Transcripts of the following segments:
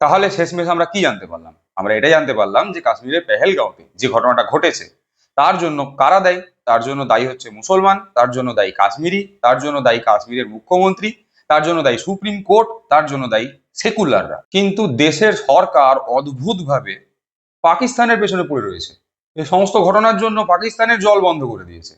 তাহলে শেষমেশ আমরা কি জানতে পারলাম? আমরা এটাই জানতে পারলাম যে কাশ্মীরের পেহেলগাঁওতে যে ঘটনাটা ঘটেছে, তার জন্য কারা দায়ী? তার জন্য দায়ী হচ্ছে মুসলমান, তার জন্য দায়ী কাশ্মীরি, তার জন্য দায়ী কাশ্মীরের মুখ্যমন্ত্রী, তার জন্য দায়ী সুপ্রিম কোর্ট, তার জন্য দায়ী সেকুলাররা। কিন্তু দেশের সরকার অদ্ভুতভাবে পাকিস্তানের পেছনে পড়ে রয়েছে। এই সমস্ত ঘটনার জন্য পাকিস্তানের জল বন্ধ করে দিয়েছে।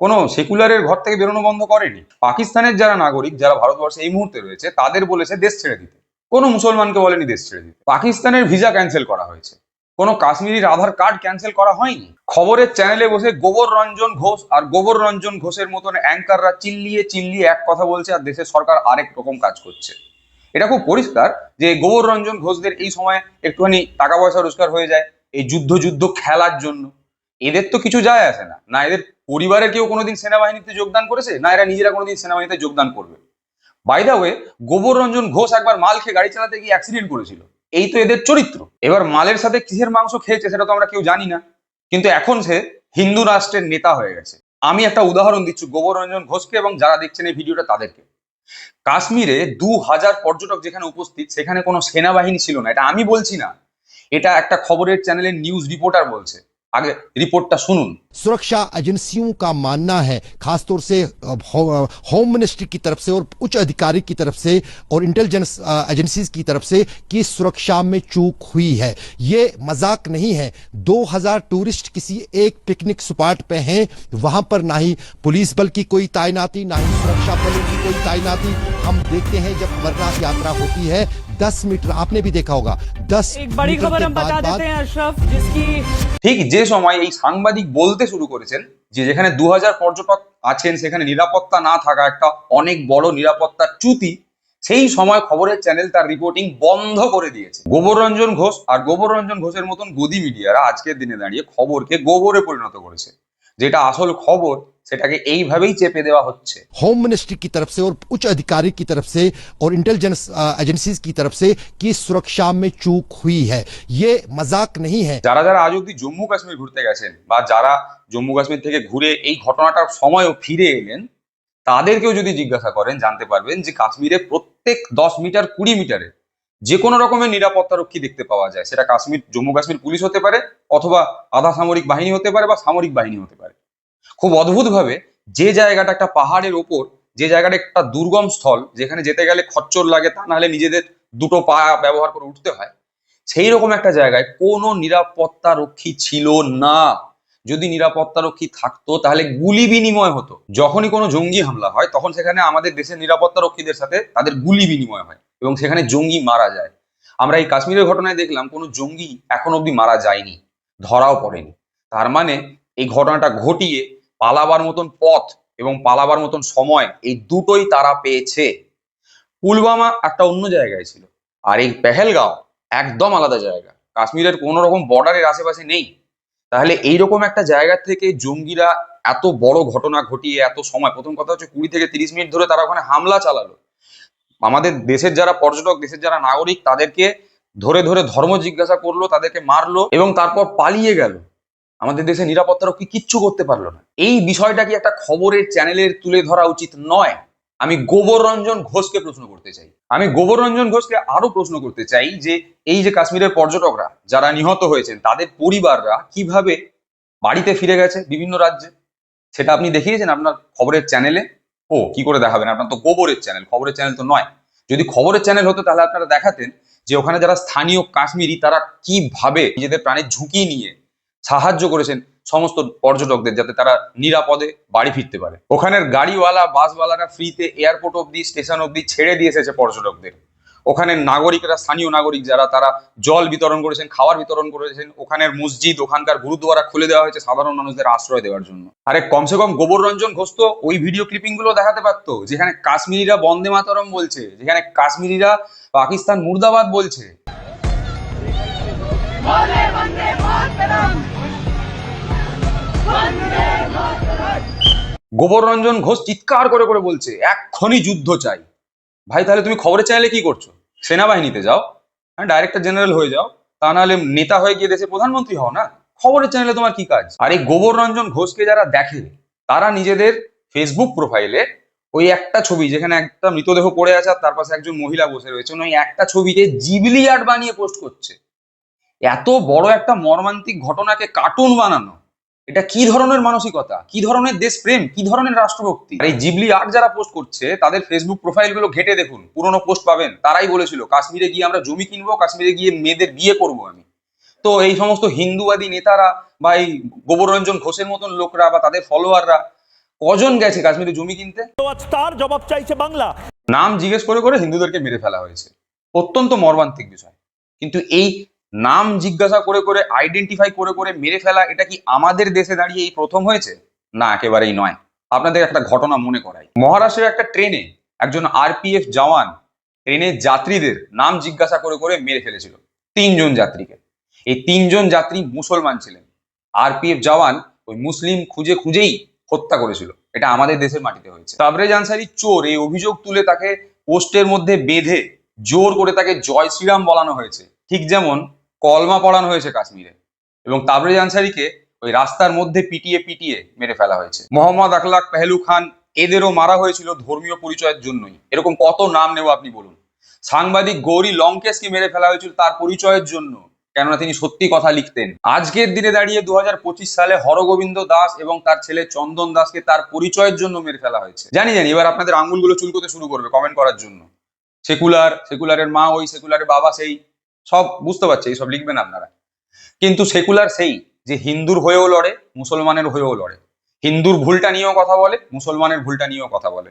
কোনো সেকুলারের ঘর থেকে বেরোনো বন্ধ করেনি। পাকিস্তানের যারা নাগরিক, যারা ভারতবর্ষে এই মুহূর্তে রয়েছে, তাদের বলেছে দেশ ছেড়ে দিতে। কোনো মুসলমানকে বলেনি দেশ ছেড়ে দিতে। পাকিস্তানের ভিসা ক্যান্সেল করা হয়েছে। কোনো কাশ্মীরির আধার কার্ড ক্যান্সেল করা হয়নি। খবরের চ্যানেলে বসে গোবর রঞ্জন ঘোষ আর গোবর রঞ্জন ঘোষের মতন অ্যাঙ্কাররা চিল্লিয়ে চিল্লিয়ে এক কথা বলছে আর দেশের সরকার আরেক রকম কাজ করছে। এটা খুব পরিষ্কার যে গোবর রঞ্জন ঘোষদের এই সময় একটুখানি টাকা পয়সা রোজগার হয়ে যায় এই যুদ্ধ যুদ্ধ খেলার জন্য। এদের তো কিছু যায় আসে না। না এদের পরিবারের কেউ কোনোদিন সেনাবাহিনীতে যোগদান করেছে? না এরা নিজেরা কোনোদিন সেনাবাহিনীতে যোগদান করবে? বাই দা গোবর রঞ্জন ঘোষ একবার মাল খেয়ে গাড়ি চালাতে গিয়ে অ্যাক্সিডেন্ট করেছিল। এই তো এদের চরিত্র। এবার মালের সাথে কিসের মাংস খেয়েছে সেটা তো আমরা কেউ জানি না। কিন্তু এখন সে হিন্দু রাষ্ট্রের নেতা হয়ে গেছে। আমি একটা উদাহরণ দিচ্ছি গোবর রঞ্জন ঘোষকে এবং যারা দেখছেন এই ভিডিওটা তাদেরকে। কাশ্মীরে দু হাজার পর্যটক যেখানে উপস্থিত, সেখানে কোনো সেনাবাহিনী ছিল না। এটা আমি বলছি না। এটা একটা খবরের চ্যানেলের নিউজ রিপোর্টার বলছে। আগে রিপোর্টটা শুনুন। सुरक्षा एजेंसियों का मानना है खासतौर से अ, हो- होम मिनिस्ट्री की तरफ से और उच्च अधिकारी की तरफ से और इंटेलिजेंस अ, एजेंसीज की तरफ से कि सुरक्षा में चूक हुई है ये मजाक नहीं है 2000 टूरिस्ट किसी एक पिकनिक स्पॉट पे हैं वहां पर ना ही पुलिस बल की कोई तैनाती ना ही सुरक्षा बलों की कोई तैनाती हम देखते हैं जब अमरनाथ यात्रा होती है 10 मीटर आपने भी देखा होगा 10 एक बड़ी मीटर खबर के हम बता बाद- देते हैं अशरफ जिसकी ঠিক যে সময় এই সাংবাদিক বলতে শুরু করেছেন যে যেখানে দু হাজার পর্যটক আছেন, সেখানে নিরাপত্তা না থাকা একটা অনেক বড় নিরাপত্তার চ্যুতি, সেই সময় খবরের চ্যানেল তার রিপোর্টিং বন্ধ করে দিয়েছে। গোবর রঞ্জন ঘোষ আর গোবর রঞ্জন ঘোষের মতন গদি মিডিয়ারা আজকের দিনে দাঁড়িয়ে খবরকে গোবরে পরিণত করেছে। যেটা আসল খবর সেটাকে এইভাবেই চেপে দেওয়া হচ্ছে होम मिनिस्ट्री की तरफ से और उच्च अधिकारी की तरफ से और इंटेलिजेंस अ, एजेंसीज की तरफ से कि सुरक्षा में चूक हुई है ये मजाक नहीं है যারা যারা আজ অব্দি জম্মু কাশ্মীর ঘুরতে গেছেন বা যারা জম্মু কাশ্মীর থেকে ঘুরে এই ঘটনাটার সময়ও ফিরে এলেন তাদেরকেও যদি জিজ্ঞাসা করেন জানতে পারবেন যে কাশ্মীরে প্রত্যেক দশ মিটার কুড়ি মিটারে যে কোনো রকমের নিরাপত্তা রক্ষী দেখতে পাওয়া যায় সেটা কাশ্মীর জম্মু কাশ্মীর পুলিশ হতে পারে অথবা আধা সামরিক বাহিনী হতে পারে বা সামরিক বাহিনী হতে পারে খুব অদ্ভুতভাবে যে জায়গাটা একটা পাহাড়ের ওপর, যে জায়গাটা একটা দুর্গম স্থল, যেখানে যেতে গেলে খচ্চর লাগে, তা নাহলে নিজেদের দুটো পা ব্যবহার করে উঠতে হয়। সেই রকম একটা জায়গায় কোনো নিরাপত্তা রক্ষী ছিল না। যদি নিরাপত্তা রক্ষী থাকতো, তাহলে গুলি বিনিময় হতো। যখনই কোনো জঙ্গি হামলা হয়, তখন সেখানে আমাদের দেশের নিরাপত্তা রক্ষীদের সাথে তাদের গুলি বিনিময় হয় এবং সেখানে জঙ্গি মারা যায়। আমরা এই কাশ্মীরের ঘটনায় দেখলাম, কোনো জঙ্গি এখন অবধি মারা যায়নি, ধরাও পড়েনি। তার মানে এই ঘটনাটা ঘটিয়ে পালাবার মতন পথ এবং পালাবার মতন সময় এই দুটোই তারা পেয়েছে। পুলওয়ামা একটা অন্য জায়গায় ছিল আর এই পেহেলগাঁও একদম আলাদা জায়গা। কাশ্মীরের কোনো রকম বর্ডারের আশেপাশে নেই। তাহলে এইরকম একটা জায়গা থেকে জঙ্গিরা এত বড় ঘটনা ঘটিয়ে এত সময়, প্রথম কথা হচ্ছে কুড়ি থেকে তিরিশ মিনিট ধরে তারা ওখানে হামলা চালালো। আমাদের দেশের যারা পর্যটক, দেশের যারা নাগরিক, তাদেরকে ধরে ধরে ধর্ম জিজ্ঞাসা করল, তাদেরকে মারলো এবং তারপর পালিয়ে গেল। আমাদের দেশে নিরাপত্তারক্ষী কিচ্ছু করতে পারল না। এই বিষয়টা কি একটা খবরের চ্যানেলের তুলে ধরা উচিত নয়? আমি গোবর রঞ্জন ঘোষকে প্রশ্ন করতে চাই। আমি গোবর রঞ্জন ঘোষকে আরও প্রশ্ন করতে চাই যে, এই যে কাশ্মীরের পর্যটকরা যারা নিহত হয়েছেন, তাদের পরিবাররা কীভাবে বাড়িতে ফিরে গেছে বিভিন্ন রাজ্যে? সেটা আপনি দেখিয়েছেন আপনার খবরের চ্যানেলে? ও, কি করে দেখাবেন? আপনার তো গোবরের চ্যানেল, খবরের চ্যানেল তো নয়। যদি খবরের চ্যানেল হতো তাহলে আপনারা দেখাতেন যে, ওখানে যারা স্থানীয় কাশ্মীরি তারা কীভাবে নিজেদের প্রাণের ঝুঁকি নিয়ে সাহায্য করেছেন সমস্ত পর্যটকদের যাতে তারা নিরাপদে বাড়ি ফিরতে পারে। ওখানের গাড়িওয়ালা, বাসওয়ালারা ফ্রিতে এয়ারপোর্ট অব্দি স্টেশন অব্দি ছেড়ে দিয়ে এসেছে পর্যটকদের। ওখানের নাগরিকরা, স্থানীয় নাগরিক যারা, তারা জল বিতরণ করেছেন খাবার বিতরণ করেছেন। ওখানের মসজিদ, ওখানকার গুরুদ্বারা খুলে দেওয়া হয়েছে সাধারণ মানুষদের আশ্রয় দেওয়ার জন্য। আরে কমসে কম গোবর রঞ্জন ঘোষ তো ওই ভিডিও ক্লিপিংগুলো দেখাতে পারতো, যেখানে কাশ্মীরিরা বন্দে মাতরম বলছে, যেখানে কাশ্মীরিরা পাকিস্তান মুর্দাবাদ বলছে। গোবর রঞ্জন ঘোষ চিৎকার করে করে বলছে, এক্ষুনি যুদ্ধ চাই। ভাই, তাহলে তুমি খবরের চ্যানেলে কি করছ? সেনাবাহিনীতে যাও হ্যাঁ ডাইরেক্টর জেনারেল হয়ে যাও, তা নাহলে নেতা হয়ে গিয়ে দেশে প্রধানমন্ত্রী হও না? খবরের চ্যানেলে তোমার কি কাজ? আর এই গোবর রঞ্জন ঘোষকে যারা দেখে, তারা নিজেদের ফেসবুক প্রোফাইলে ওই একটা ছবি, যেখানে একটা মৃতদেহ পড়ে আছে আর তার পাশে একজন মহিলা বসে রয়েছে ওই একটা ছবিকে জিবলি আর্ট বানিয়ে পোস্ট করছে। এত বড় একটা মর্মান্তিক ঘটনাকে কার্টুন বানানো। এটা কি ধরনের মানসিকতা? কি ধরনের দেশপ্রেম? কি ধরনের রাষ্ট্রভক্তি? আর এই জিবলি আর্ট যারা পোস্ট করছে তাদের ফেসবুক প্রোফাইলগুলো ঘেটে দেখুন পুরোনো পোস্ট পাবেন। তারাই বলেছিল কাশ্মীরে গিয়ে আমরা জমি কিনবো কাশ্মীরে গিয়ে মেয়েদের বিয়ে করব আমি। তো এই সমস্ত হিন্দুবাদী নেতারা বা এই গোবরঞ্জন ঘোষের মতন লোকরা বা তাদের ফলোয়াররা কজন গেছে কাশ্মীরে জমি কিনতে? তো তার জবাব চাইছে বাংলা। নাম জিজ্ঞেস করে করে হিন্দুদেরকে মেরে ফেলা হয়েছে। অত্যন্ত মর্মান্তিক বিষয়। কিন্তু এই নাম জিজ্ঞাসা করে করে আইডেন্টিফাই করে করে মেরে ফেলা, এটা কি আমাদের দেশে দাঁড়িয়ে এই প্রথম হয়েছে? না, একেবারেই নয়। আপনাদের একটা ঘটনা মনে করাই। মহারাষ্ট্রের একটা ট্রেনে একজন আরপিএফ জওয়ান ট্রেনের যাত্রীদের নাম জিজ্ঞাসা করে করে মেরে ফেলেছিল। তিনজন যাত্রীকে। এই তিনজন যাত্রী মুসলমান ছিলেন। আরপিএফ জওয়ান ওই মুসলিম খুঁজে খুঁজেই হত্যা করেছিল। এটা আমাদের দেশের মাটিতে হয়েছে। তাবরেজ আনসারি চোর এই অভিযোগ তুলে তাকে পোস্টের মধ্যে বেঁধে জোর করে তাকে জয় শ্রীরাম বলানো হয়েছে। ঠিক যেমন কলমা পড়ানো হয়েছে কাশ্মীরে এবং তাবরেজ আনসারিকে ওই রাস্তার মধ্যে পিটিয়ে পিটিয়ে মেরে ফেলা হয়েছে। মোহাম্মদ আখলাক পেহলু খান এদেরও মারা হয়েছিল ধর্মীয় পরিচয়ের জন্যই। এরকম কত নাম নেব আপনি বলুন? সাংবাদিক গৌরী লঙ্কেশকে মেরে ফেলা হয়েছিল তার পরিচয়ের জন্য, কেননা তিনি সত্যি কথা লিখতেন। আজকের দিনে দাঁড়িয়ে দু হাজার পঁচিশ সালে হরগোবিন্দ দাস এবং তার ছেলে চন্দন দাসকে তার পরিচয়ের জন্য মেরে ফেলা হয়েছে। জানি জানি, এবার আপনাদের আঙ্গুলগুলো চুলকোতে শুরু করবে কমেন্ট করার জন্য। সেকুলার, সেকুলারের মা ওই সেকুলারের বাবা সেই সব বুঝতে পারছে, এইসব লিখবেন আপনারা। কিন্তু সেকুলার সেই, যে হিন্দুর হয়েও লড়ে, মুসলমানের হয়েও লড়ে। হিন্দুর ভুলটা নিয়েও কথা বলে, মুসলমানের ভুলটা নিয়েও কথা বলে।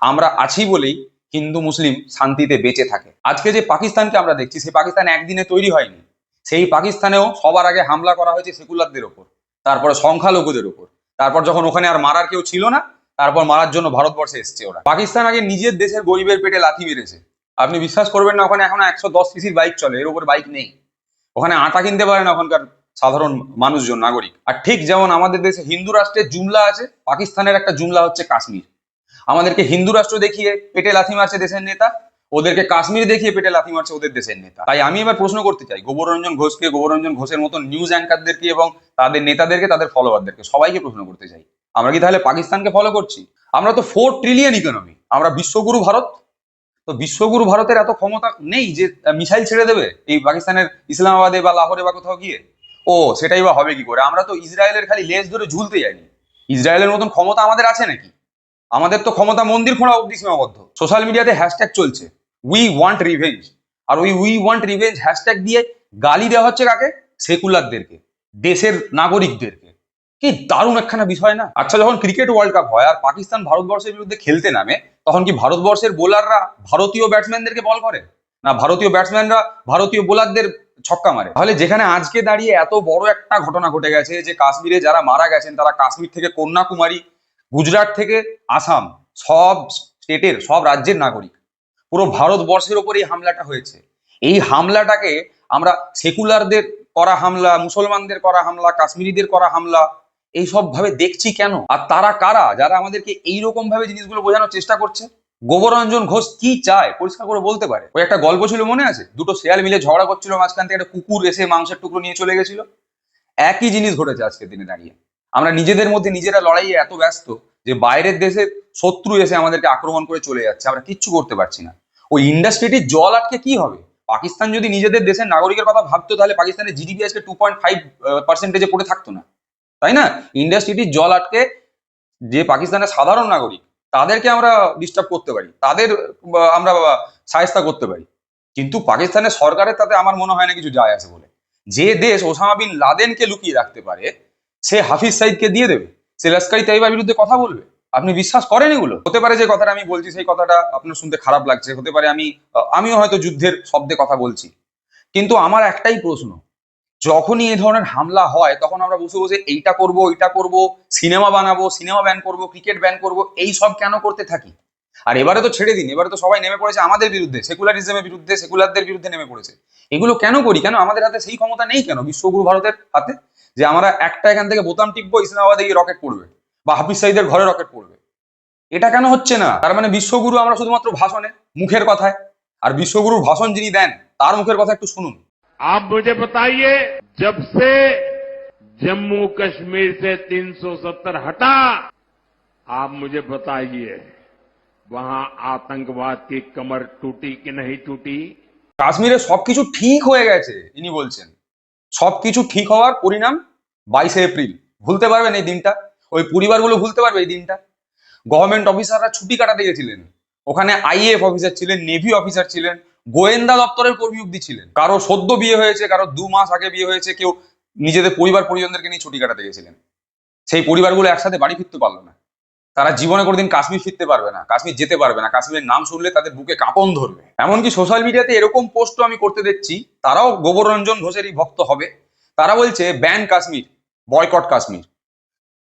আমরা আছি বলেই হিন্দু, মুসলিম শান্তিতে বেঁচে থাকে। আজকে যে পাকিস্তানকে আমরা দেখছি, সেই পাকিস্তান একদিনে তৈরি হয়নি। সেই পাকিস্তানেও সবার আগে হামলা করা হয়েছে সেকুলারদের ওপর, তারপরে সংখ্যালঘুদের ওপর। তারপর যখন ওখানে আর মারার কেউ ছিল না, তারপর মারার জন্য ভারতবর্ষে এসছে ওরা। পাকিস্তান আগে নিজের দেশের গরিবের পেটে লাথি মেরেছে। আপনি বিশ্বাস করবেন না, ওখানে এখন একশো দশ সিসির বাইক চলে, এর উপর বাইক নেই। ওখানে আটা কিনতে পারে না ওখানকার সাধারণ মানুষজন, নাগরিক। আর ঠিক যেমন আমাদের দেশে হিন্দু রাষ্ট্রের জুমলা আছে, পাকিস্তানের একটা জুমলা হচ্ছে কাশ্মীর। আমাদেরকে হিন্দু রাষ্ট্র দেখিয়ে পেটে লাথি মারছে দেশের নেতা, ওদেরকে কাশ্মীর দেখিয়ে পেটে লাথি মারছে ওদের দেশের নেতা। তাই আমি এবার প্রশ্ন করতে চাই, গোবরঞ্জন ঘোষকে, গোবরঞ্জন ঘোষের মতন নিউজ অ্যাঙ্কারদেরকে এবং তাদের নেতাদেরকে, তাদের ফলোয়ারদেরকে সবাইকে প্রশ্ন করতে চাই। আমরা কি তাহলে পাকিস্তানকে ফলো করছি? আমরা তো ফোর ট্রিলিয়ন ইকোনমি আমরা বিশ্বগুরু ভারত তো বিশ্বগুরু ভারতের এত ক্ষমতা নেই যে মিসাইল ছেড়ে দেবে এই পাকিস্তানের, ইসলামাবাদে বা লাহোরে বা কোথাও গিয়ে? ও, সেটাই বা হবে কি করে? আমরা তো ইসরায়েলের খালি লেজ ধরে ঝুলতে যাইনি। ইসরায়েলের মতন ক্ষমতা আমাদের আছে নাকি? আমাদের তো ক্ষমতা মন্দির খোঁড়া অব্দি সীমাবদ্ধ। সোশ্যাল মিডিয়াতে হ্যাশট্যাগ চলছে। উই ওয়ান্ট রিভেঞ্জ আর ওই উই ওয়ান্ট রিভেঞ্জ হ্যাশট্যাগ দিয়ে গালি দেওয়া হচ্ছে কাকে? সেকুলারদেরকে দেশের নাগরিকদেরকে। কি দারুণ একখানা বিষয় না? আচ্ছা যখন ক্রিকেট ওয়ার্ল্ড কাপ হয় আর পাকিস্তান ভারতবর্ষের বিরুদ্ধে খেলতে নামে, তখন কি ভারতবর্ষের বোলাররা ভারতীয় ব্যাটসম্যানদেরকে বল করে? না, ভারতীয় ব্যাটসম্যানরা ভারতীয় বোলারদের ছক্কা মারে? তাহলে যেখানে আজকে দাঁড়িয়ে এত বড় একটা ঘটনা ঘটে গেছে যে কাশ্মীরে যারা মারা গেছেন, তারা কাশ্মীর থেকে কন্যাকুমারী, গুজরাট থেকে আসাম, সব স্টেটের, সব রাজ্যের নাগরিক। পুরো ভারতবর্ষের ওপর এই হামলাটা হয়েছে। এই হামলাটাকে আমরা সেকুলারদের করা হামলা, মুসলমানদের করা হামলা, কাশ্মীরিদের করা হামলা এইসব ভাবে দেখছি কেন? আর তারা কারা? যারা আমাদেরকে এইরকম ভাবে জিনিসগুলো বোঝানোর চেষ্টা করছে? গোবরঞ্জন ঘোষ কি চায়? পরিষ্কার করে বলতে পারে। ওই একটা গল্প ছিল মনে আছে? দুটো শেয়াল মিলে ঝগড়া করছিল, মাঝখান থেকে একটা কুকুর এসে মাংসের টুকরো নিয়ে চলে গেছিল। একই জিনিস ঘটেছে আজকের দিনে দাঁড়িয়ে। আমরা নিজেদের মধ্যে নিজেরা লড়াইয়ে এত ব্যস্ত যে বাইরের দেশে শত্রু এসে আমাদেরকে আক্রমণ করে চলে যাচ্ছে। আমরা কিচ্ছু করতে পারছি না। ওই ইন্ডাস্ট্রিটির জল আটকে কি হবে? পাকিস্তান যদি নিজেদের দেশের নাগরিকের কথা ভাবতো, তাহলে পাকিস্তানের জিডিপি আজকে টু পয়েন্ট ফাইভ পার্সেন্টেজে পড়ে থাকতো না। তাই না? ইন্ডাস্ট্রিটির জল আটকে যে পাকিস্তানের সাধারণ নাগরিক, তাদেরকে আমরা ডিস্টার্ব করতে পারি, তাদের আমরা সায়স্তা করতে পারি। কিন্তু পাকিস্তানের সরকারের তাতে আমার মনে হয় না কিছু যায় আছে বলে। যে দেশ ওসামা বিন লাদেনকে লুকিয়ে রাখতে পারে, সে হাফিজ সাইদকে দিয়ে দেবে। সে লস্করি তাইবার বিরুদ্ধে কথা বলবে। আপনি বিশ্বাস করেন এগুলো? হতে পারে যে কথাটা আমি বলছি, সেই কথাটা আপনার শুনতে খারাপ লাগছে। হতে পারে আমি আমিও হয়তো যুদ্ধের শব্দে কথা বলছি। কিন্তু আমার একটাই প্রশ্ন যখনই এই ধরনের হামলা হয়, তখন আমরা বসে বসে এইটা করব, ওইটা করব, সিনেমা বানাবো, সিনেমা ব্যান করব, ক্রিকেট ব্যান করব, এই সব কেন করতে থাকি? আর এবারে তো ছেড়ে দিন, এবারে তো সবাই নেমে পড়েছে আমাদের বিরুদ্ধে, সেকুলারিজমের বিরুদ্ধে, সেকুলারদের বিরুদ্ধে নেমে পড়েছে। এগুলো কেন করি? কেন আমাদের হাতে সেই ক্ষমতা নেই কেন বিশ্বগুরু ভারতের হাতে? যে আমরা একটা এখান থেকে বোতাম টিপবো, ইসলামাবাদে গিয়ে রকেট পড়বে বা হাফিজ সাইদের ঘরে রকেট পড়বে। এটা কেন হচ্ছে না? তার মানে বিশ্বগুরু আমরা শুধুমাত্র ভাষণে, মুখের কথায়। আর বিশ্বগুরুর ভাষণ যিনি দেন, তার মুখের কথা একটু শুনুন। आप मुझे बताइए जब से जम्मू कश्मीर से 370 हटा आप मुझे बताइए वहां आतंकवाद की कमर टूटी कि नहीं टूटी কাশ্মীরে সবকিছু ঠিক হয়ে গেছে ইনি বলছেন সবকিছু ঠিক হওয়ার পরিণাম বাইশে এপ্রিল ভুলতে পারবেন এই দিনটা ওই পরিবারগুলো ভুলতে পারবে এই দিনটা গভর্নমেন্ট অফিসাররা ছুটি কাটাতে গেছিলেন ওখানে আইএফ অফিসার ছিলেন, নেভি অফিসার ছিলেন, গোয়েন্দা দপ্তরের অব্দি ছিলেন। কারও সদ্য বিয়ে হয়েছে, কারও দু মাস আগে বিয়ে হয়েছে, কেউ নিজেদের পরিবার পরিজনদেরকে নিয়ে ছুটি কাটাতে গেছিলেন। সেই পরিবারগুলো একসাথে বাড়ি ফিরতে পারল না। তারা জীবনে কোনোদিন কাশ্মীর ফিরতে পারবে না, কাশ্মীর যেতে পারবে না, কাশ্মীরের নাম শুনলে তাদের বুকে কাঁপন ধরবে। এমনকি সোশ্যাল মিডিয়াতে এরকম পোস্টও আমি করতে দেখছি, তারাও গোবরঞ্জন ঘোষেরই ভক্ত হবে। তারা বলছে ব্যান কাশ্মীর বয়কট কাশ্মীর।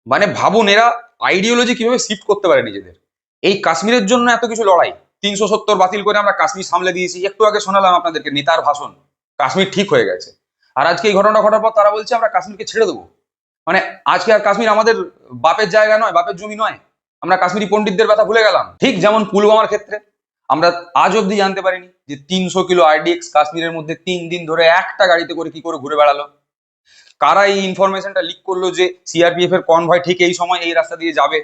মানে ভাবুন, এরা আইডিওলজি কীভাবে শিফট করতে পারে নিজেদের? এই কাশ্মীরের জন্য এত কিছু লড়াই। তিনশো সত্তর বাতিল করে আমরা কাশ্মীর সামলে দিয়েছি। একটু আগে শোনালাম আপনাদেরকে নেতার ভাষণ। কাশ্মীর ঠিক হয়ে গেছে। আর আজকে এই ঘটনা ঘটার পর তারা বলছে, আমরা কাশ্মীরকে ছেড়ে দেবো। মানে আজকে আর কাশ্মীর আমাদের বাপের জায়গা নয়, বাপের জমি নয়। আমরা কাশ্মীরি পণ্ডিতদের কথা ভুলে গেলাম। ঠিক যেমন পুলওয়ামার ক্ষেত্রে। আমরা আজ অব্দি জানতে পারিনি যে তিনশো কিলো আরডিএক্স কাশ্মীরের মধ্যে তিন দিন ধরে একটা গাড়িতে করে কি করে ঘুরে বেড়ালো। কারা এই ইনফরমেশনটা লিক করল যে সিআরপিএফ এর কনভয় ঠিক এই সময় এই রাস্তা দিয়ে যাবে?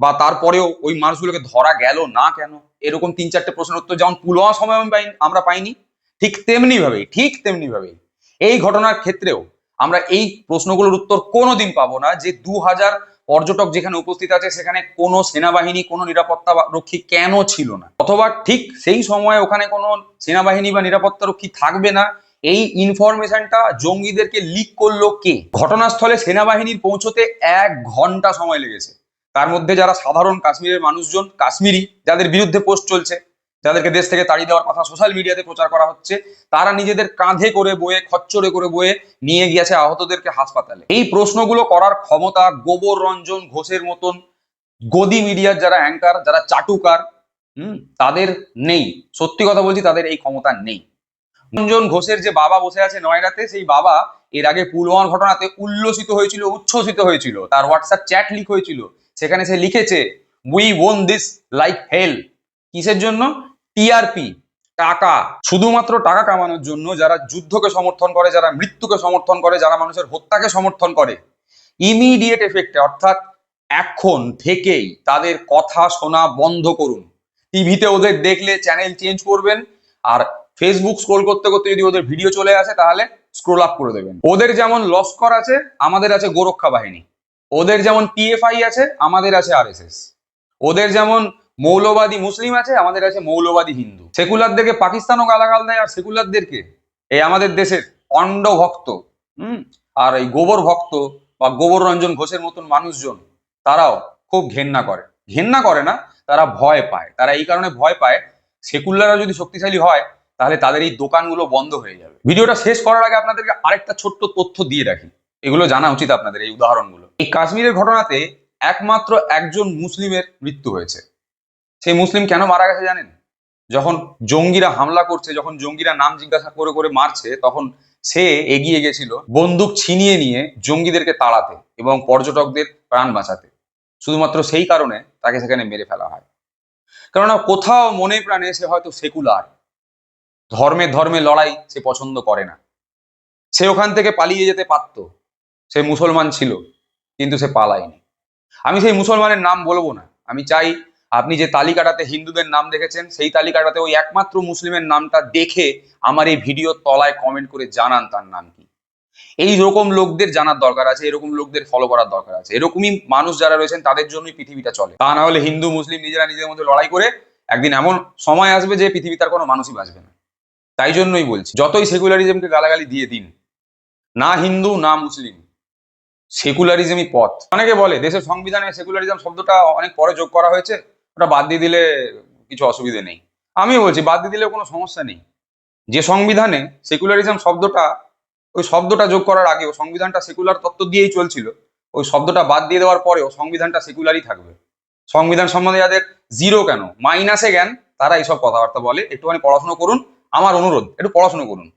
বা তারপরেও ওই মানুষগুলোকে ধরা গেল না কেন? এরকম তিন চারটে প্রশ্নের উত্তর যেমন পুলওয়ামা সময় আমি পাইনি, আমরা পাইনি, ঠিক তেমনি ভাবেই ঠিক তেমনি ভাবেই এই ঘটনার ক্ষেত্রেও আমরা এই প্রশ্নগুলোর উত্তর কোনো দিন পাবো না যে দু হাজার পর্যটক যেখানে উপস্থিত আছে সেখানে কোনো সেনাবাহিনী, কোনো নিরাপত্তা রক্ষী কেন ছিল না? অথবা ঠিক সেই সময় ওখানে কোনো সেনাবাহিনী বা নিরাপত্তা রক্ষী থাকবে না? এই ইনফরমেশনটা জঙ্গিদেরকে লিক করল কে? ঘটনাস্থলে সেনাবাহিনীর পৌঁছতে এক ঘণ্টা সময় লেগেছে। তার মধ্যে যারা সাধারণ কাশ্মীরের মানুষজন, কাশ্মীরি, যাদের বিরুদ্ধে পোস্ট চলছে, যাদেরকে দেশ থেকে তাড়িয়ে দেওয়ার কথা সোশ্যাল মিডিয়াতে প্রচার করা হচ্ছে, তারা নিজেদের কাঁধে করে বয়ে, খচ্চরে করে বয়ে নিয়ে গিয়েছে আহতদেরকে হাসপাতালে। এই প্রশ্নগুলো করার ক্ষমতা গোবর রঞ্জন ঘোষের মতন গদি মিডিয়ার যারা অ্যাঙ্কার যারা চাটুকার, হুম, তাদের নেই। সত্যি কথা বলছি, তাদের এই ক্ষমতা নেই। রঞ্জন ঘোষের যে বাবা বসে আছে নয়ডাতে সেই বাবা এর আগে পুলওয়ামার ঘটনাতে উল্লসিত হয়েছিল, উচ্ছ্বসিত হয়েছিল। তার হোয়াটসঅ্যাপ চ্যাট লিক হয়েছিল। সেখানে সে লিখেছে we own this like hell কিসের জন্য? টিআরপি টাকা। শুধুমাত্র টাকা কামানোর জন্য যারা যুদ্ধকে সমর্থন করে, যারা মৃত্যুকে সমর্থন করে, যারা মানুষের হত্যাকে সমর্থন করে। ইমিডিয়েট এফেক্টে অর্থাৎ এখন থেকেই তাদের কথা শোনা বন্ধ করুন। টিভিতে ওদের দেখলে চ্যানেল চেঞ্জ করবেন। আর ফেসবুক স্ক্রোল করতে করতে যদি ওদের ভিডিও চলে আসে, তাহলে স্ক্রোল আপ করে দেবেন। ওদের যেমন লস্কর আছে, আমাদের আছে গোরক্ষা বাহিনী। ওদের যেমন পিএফআই আছে, আমাদের আছে আরএসএস ওদের যেমন মৌলবাদী মুসলিম আছে, আমাদের আছে মৌলবাদী হিন্দু। সেকুলারদেরকে পাকিস্তানও গালাগাল দেয়, আর সেকুলারদেরকে এই আমাদের দেশের অন্ড ভক্ত হুম, আর এই গোবর ভক্ত বা গোবর রঞ্জন ঘোষের মতন মানুষজন, তারাও খুব ঘেন্না করে। ঘেন্না করে না, তারা ভয় পায়। তারা এই কারণে ভয় পায়, সেকুলাররা যদি শক্তিশালী হয় তাহলে তাদের এই দোকানগুলো বন্ধ হয়ে যাবে। ভিডিওটা শেষ করার আগে আপনাদেরকে আরেকটা ছোট্ট তথ্য দিয়ে রাখি। এগুলো জানা উচিত আপনাদের এই উদাহরণগুলো। এই কাশ্মীরের ঘটনাতে একমাত্র একজন মুসলিমের মৃত্যু হয়েছে। সেই মুসলিম কেন মারা গেছে জানেন? যখন জঙ্গিরা হামলা করছে, যখন জঙ্গিরা নাম জিজ্ঞাসা করে করে মারছে, তখন সে এগিয়ে গেছিল বন্দুক ছিনিয়ে নিয়ে জঙ্গিদেরকে তাড়াতে এবং পর্যটকদের প্রাণ বাঁচাতে। শুধুমাত্র সেই কারণে তাকে সেখানে মেরে ফেলা হয়। কেননা কোথাও মনে প্রাণে সে হয়তো সেকুলার। ধর্মে ধর্মে লড়াই সে পছন্দ করে না। সে ওখান থেকে পালিয়ে যেতে পারত। সে মুসলমান ছিল, কিন্তু সে পালায়নি। আমি সেই মুসলমানের নাম বলব না। আমি চাই আপনি যে তালিকাটাতে হিন্দুদের নাম দেখেছেন, সেই তালিকাটাতে ওই একমাত্র মুসলিমের নামটা দেখে আমার এই ভিডিওর তলায় কমেন্ট করে জানান তার নাম কি। এই রকম লোকদের জানার দরকার আছে এরকম লোকদের ফলো করার দরকার আছে। এরকমই মানুষ যারা রয়েছেন, তাদের জন্যই পৃথিবীটা চলে। তা না হলে হিন্দু, মুসলিম নিজেরা নিজেদের মধ্যে লড়াই করে একদিন এমন সময় আসবে যে পৃথিবী তার কোনো মানুষই বাঁচবে না। তাই জন্যই বলছি, যতই সেকুলারিজমকে গালাগালি দিয়ে দিন, না হিন্দু, না মুসলিম সেকুলারিজমই পথ। অনেকে বলে, দেশের সংবিধানে সেকুলারিজম শব্দটা অনেক পরে যোগ করা হয়েছে, ওটা বাদ দিয়ে দিলে কিছু অসুবিধে নেই। আমি বলছি, বাদ দিয়ে দিলেও কোনো সমস্যা নেই। যে সংবিধানে সেকুলারিজম শব্দটা, ওই শব্দটা যোগ করার আগেও সংবিধানটা সেকুলার তত্ত্ব দিয়েই চলছিল, ওই শব্দটা বাদ দিয়ে দেওয়ার পরেও সংবিধানটা সেকুলারই থাকবে। সংবিধান সম্বন্ধে যাদের জিরো কেন মাইনাসে জ্ঞান, তারা এইসব কথাবার্তা বলে, একটুখানি পড়াশোনা করুন আমার অনুরোধ একটু পড়াশোনা করুন।